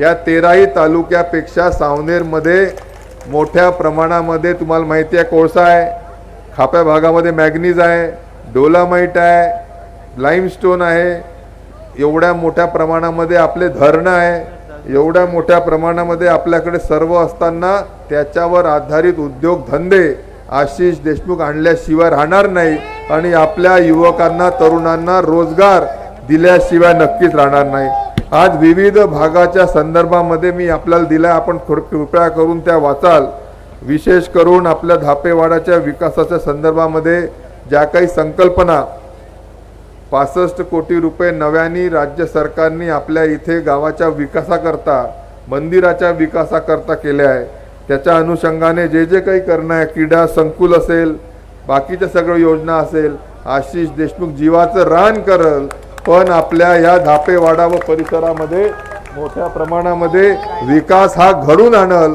या तेराही तालुक्यापेक्षा सावनेरमध्ये मोठ्या प्रमाणामध्ये तुम्हाला माहिती आहे कोळसा आहे खाप्या भागामध्ये मॅग्नीज आहे डोलामाईट आहे लाईमस्टोन आहे एवढ्या मोठ्या प्रमाणामध्ये आपले धरणं आहे एवढ्या मोठ्या प्रमाणामध्ये आपल्याकडे सर्व असताना त्याच्यावर आधारित उद्योगधंदे आशिष देशमुख आणल्याशिवाय राहणार नाही आणि आपल्या युवकांना तरुणांना रोजगार दिल्याशिवाय नक्कीच राहणार नाही. आज विविध भागाच्या संदर्भामध्ये मी आपल्याला दिला आपण कृपया करून त्या वाचाल. विशेष करून आपल्या धापेवाडाच्या विकासाच्या संदर्भामध्ये ज्या काही संकल्पना पासष्ट कोटी रुपये नव्याने राज्य सरकारने आपल्या इथे गावाच्या विकासाकरता मंदिराच्या विकासाकरता केल्या आहे. त्याच्या अनुषंगाने जे जे काही करणं आहे क्रीडा संकुल असेल बाकीच्या सगळ्या योजना असेल आशिष देशमुख जीवाचं रान करल पण आपल्या या धापेवाडा व परिसरामध्ये मोठ्या प्रमाणामध्ये विकास हा घडून आणल.